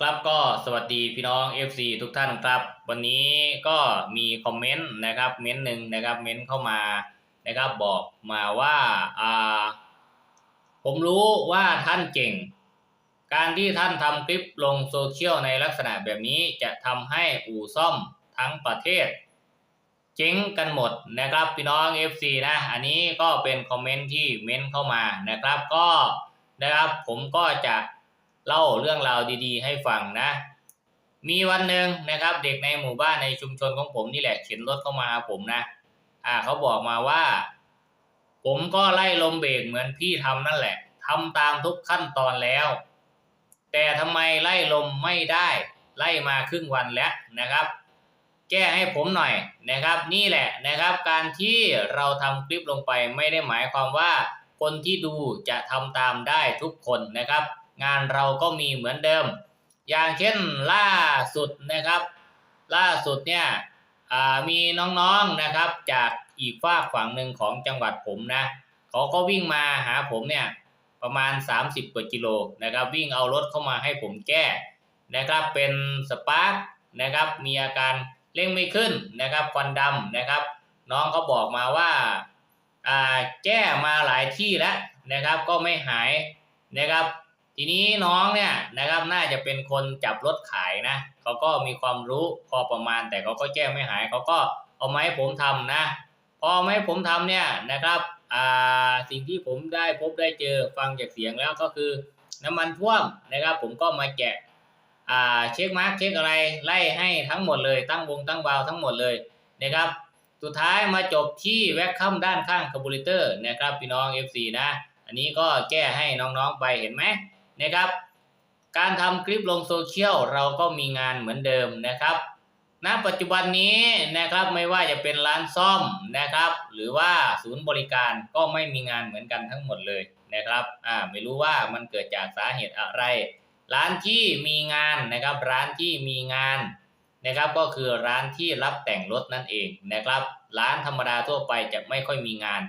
ครับก็สวัสดีพี่น้อง FC ทุกท่านครับ วันนี้ก็มีคอมเมนต์นะครับเม้นหนึ่งนะครับเม้นเข้ามานะครับบอกมาว่าอ่าผมรู้ว่าท่านเก่ง การที่ท่านทำคลิปลงโซเชียลในลักษณะแบบนี้จะทำให้อู่ซ่อมทั้งประเทศ เจ๊งกันหมดนะครับพี่น้อง FC นะอันนี้ก็เป็นคอมเมนต์ที่เม้นเข้ามานะครับก็นะครับผมก็จะ เล่าเรื่องราวดีๆ ให้ฟังนะ มีวันหนึ่งนะครับ เด็กในหมู่บ้านในชุมชนของผมนี่แหละเข็นรถเข้ามาหาผมนะ อ่าเขาบอกมาว่า ผมก็ไล่ลมเบรกเหมือนพี่ทำนั่นแหละทำตามทุกขั้นตอนแล้ว แต่ทำไมไล่ลมไม่ได้ไล่มาครึ่งวันแล้วนะครับแก้ให้ผมหน่อยนะครับ นี่แหละนะครับ การที่เราทำคลิปลงไปไม่ได้หมายความว่า คนที่ดูจะทำตามได้ทุกคนนะครับ งานเราก็มีเหมือนเดิม อย่างเช่นล่าสุดนะครับ ล่าสุดเนี่ยมีน้องๆนะครับ จากอีกฝากฝั่งหนึ่งของจังหวัดผมนะเขาก็วิ่งมาหาผมเนี่ยประมาณ 30กว่ากิโลนะครับวิ่งเอารถเข้ามาให้ผมแก้นะครับเป็นสปาร์กนะครับมีอาการเร่งไม่ขึ้นนะครับควันดำนะครับ น้องเขาบอกมาว่าอ่าแก้มาหลายที่แล้วนะครับก็ไม่หายนะครับ ทีนี้น้องเนี่ยนะครับน่าจะเป็นคนจับรถขายนะเขาก็มีความรู้พอประมาณ แต่เขาก็แก้ไม่หายเขาก็เอาไมาให้ผมทำนะ พอเอาไมาให้ผมทำเนี่ยนะครับอ่าสิ่งที่ผมได้พบได้เจอฟังจากเสียงแล้วก็คือ น้ำมันท่วมนะครับ ผมก็มาแกะอ่าเช็คมาร์กเช็คอะไรไล่ให้ทั้งหมดเลยตั้งวงตั้งวาล์วทั้งหมดเลยนะครับ สุดท้ายมาจบที่แว็กคัมด้านข้างคาร์บูเรเตอร์นะครับพี่น้อง FC นะ อันนี้ก็แก้ให้น้องๆไปเห็นไหม นะครับ การทำคลิปลงโซเชียลเราก็มีงานเหมือนเดิมนะครับณปัจจุบันนี้นะครับไม่ว่าจะเป็นร้านซ่อมนะครับ หรือว่าศูนย์บริการก็ไม่มีงานเหมือนกันทั้งหมดเลยนะครับอ่าไม่รู้ว่ามันเกิดจากสาเหตุอะไร ร้านที่มีงานนะครับร้านที่มีงานนะครับ ก็คือร้านที่รับแต่งรถนั่นเองนะครับ ร้านธรรมดาทั่วไปจะไม่ค่อยมีงาน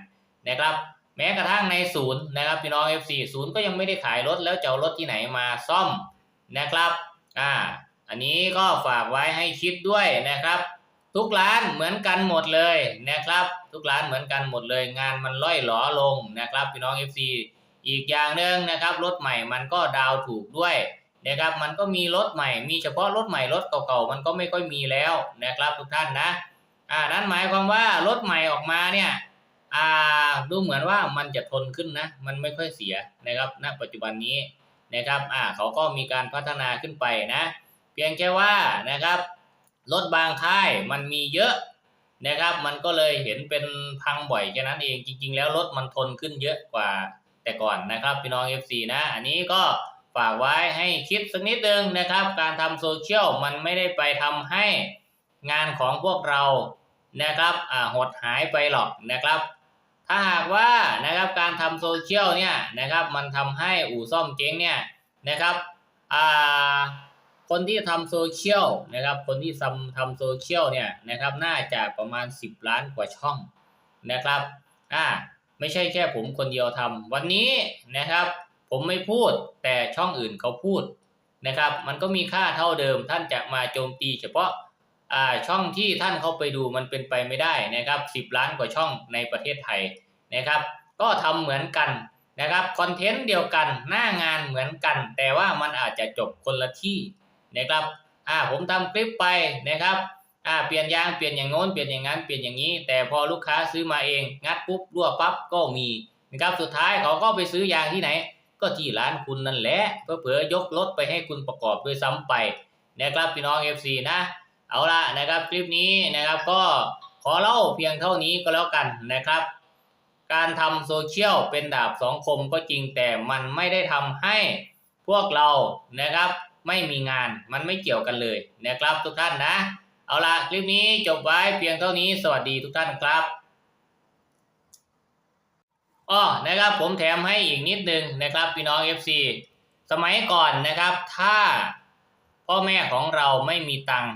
นะครับ แม้กระทั่งในศูนย์นะครับพี่น้อง F4 ศูนย์ก็ยังไม่ได้ขายรถแล้วจะเอารถที่ไหนมาซ่อมนะครับอ่าอันนี้ก็ฝากไว้ให้คิดด้วยนะครับ ทุกร้านเหมือนกันหมดเลยนะครับ ทุกร้านเหมือนกันหมดเลย งานมันล่อยหลอลงนะครับ พี่น้อง F4 อีกอย่างหนึ่งนะครับรถใหม่มันก็ดาวถูกด้วยนะครับมันก็มีรถใหม่ มีเฉพาะรถใหม่รถเก่าๆมันก็ไม่ค่อยมีแล้วนะครับทุกท่านนะอ่านั่นหมายความว่ารถใหม่ออกมาเนี่ย อ่าดูเหมือนว่ามันจะทนขึ้นนะ มันไม่ค่อยเสียนะครับณปัจจุบันนี้นะครับอ่าเขาก็มีการพัฒนาขึ้นไปนะ เพียงแค่ว่านะครับรถบางค่ายมันมีเยอะนะครับ มันก็เลยเห็นเป็นพังบ่อยแค่นั้นเองจริง ๆ แล้วรถมันทนขึ้นเยอะกว่าแต่ก่อนนะครับพี่น้อง FC นะอันนี้ก็ฝากไว้ให้คิดสักนิดนึงนะครับ การทำโซเชียลมันไม่ได้ไปทำให้งานของพวกเรานะครับอ่าหดหายไปหรอกนะครับ ถ้าหากว่านะครับการทำโซเชียลเนี่ยนะครับมันทำให้อู่ซ่อมเจ๊งเนี่ยนะครับอ่าคนที่ทำโซเชียลนะครับคนที่ทำทำโซเชียลเนี่ยนะครับน่าจะประมาณ 10 ล้านกว่าช่องนะครับอ่าไม่ใช่แค่ผมคนเดียวทำวันนี้นะครับ ผมไม่พูดแต่ช่องอื่นเขาพูดนะครับ มันก็มีค่าเท่าเดิมท่านจะมาโจมตีเฉพาะ ช่องที่ท่านเข้าไปดูมันเป็นไปไม่ได้นะครับ 10 ล้านกว่าช่องในประเทศไทยนะครับ ก็ทำเหมือนกันนะครับคอนเทนต์เดียวกันหน้างานเหมือนกัน แต่ว่ามันอาจจะจบคนละที่นะครับอ่าผมทำคลิปไปนะครับอ่าเปลี่ยนยางเปลี่ยนอย่างโน้นเปลี่ยนอย่างนั้นเปลี่ยนอย่างนี้ แต่พอลูกค้าซื้อมาเอง งัดปุ๊บรั่วปั๊บก็มีนะครับสุดท้ายเขาก็ไปซื้อยางที่ไหน ก็ที่ร้านคุณนั่นแหละเพื่อๆยกรถไปให้คุณประกอบด้วยซ้ำไปนะครับพี่น้อง FC นะ เอาละนะครับคลิปนี้นะครับก็ขอเล่าเพียงเท่านี้ก็แล้วกันนะครับ การทำโซเชียลเป็นดาบสองคมก็จริงแต่มันไม่ได้ทำให้พวกเรานะครับ ไม่มีงานมันไม่เกี่ยวกันเลยนะครับทุกท่านนะ เอาละคลิปนี้จบไว้เพียงเท่านี้สวัสดีทุกท่านครับอ้อนะครับผมแถมให้อีกนิดนึงนะครับพี่น้อง FC สมัยก่อนนะครับ ถ้าพ่อแม่ของเราไม่มีตังค์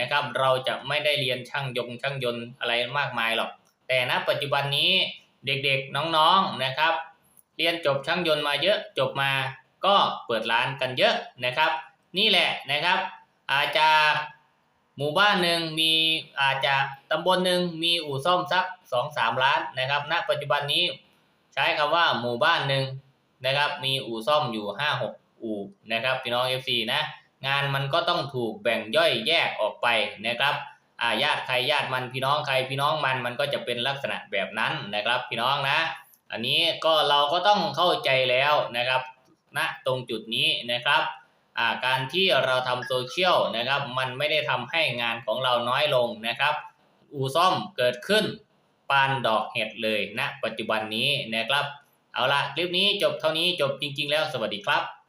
นะครับ เราจะไม่ได้เรียนช่างยงช่างยนต์อะไรมากมายหรอก แต่ณปัจจุบันนี้เด็กๆน้องๆนะครับ เรียนจบช่างยนต์มาเยอะจบมาก็เปิดร้านกันเยอะนะครับ นี่แหละนะครับ อาจจะหมู่บ้านหนึ่งมีอาจจะตำบลหนึ่งมีอู่ซ่อมสักสองสามล้านนะครับณปัจจุบันนี้ใช้คำว่าหมู่บ้านหนึ่งนะครับ มีอู่ซ่อมอยู่ห้าหกอู่นะครับพี่น้อง FC นะ งานมันก็ต้องถูกแบ่งย่อยแยกออกไปนะครับอาญาติใครญาติมันพี่น้องใครพี่น้องมันมันก็จะเป็นลักษณะแบบนั้นนะครับ พี่น้องนะ อันนี้ก็เราก็ต้องเข้าใจแล้วนะครับณตรงจุดนี้นะครับาการที่เราทำโซเชียลนะครับ มันไม่ได้ทำให้งานของเราน้อยลงนะครับ อูซ่อมเกิดขึ้นปานดอกเห็ดเลยณปัจจุบันนี้นะครับ เอาละคลิปนี้จบเท่านี้จบจริง ๆ แล้วสวัสดีครับ